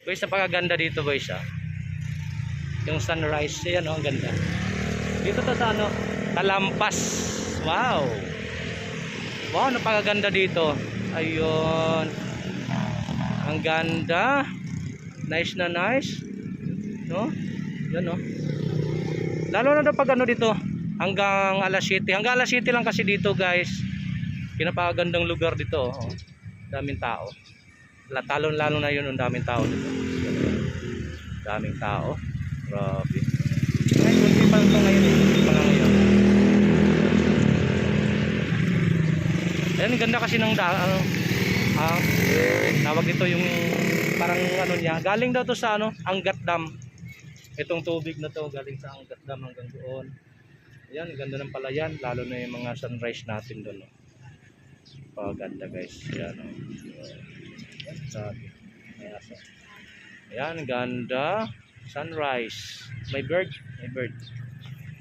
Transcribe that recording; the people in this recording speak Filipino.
Guys, napakaganda dito guys ah. Yung sunrise, yan oh, ang ganda. Dito to sa ano, Talampas. Wow. Wow, napakaganda dito. Ayun. Ang ganda. Nice na nice. No? Yan no. Lalo na pag ano dito, hanggang alas 7. Hanggang alas 7 lang kasi dito guys. Pinapakagandang lugar dito. Oh. Daming tao. Talon lalo na yun, ang daming tao dito. Daming tao. Grabe. Ay, kunti pa lang ngayon eh. Kunti pa lang ngayon. Ayan, ganda kasi ng da, ano, ah, tawag ito yung parang ano niya. Galing daw to sa ano, Angat Dam. Itong tubig na to galing sa Angat Dam hanggang doon. Ayan, ganda ng palayan, lalo na yung mga sunrise natin doon. Oh. Paganda guys. Ayan, oh. Sabi. Ayan, ganda. Sunrise. May bird. May bird.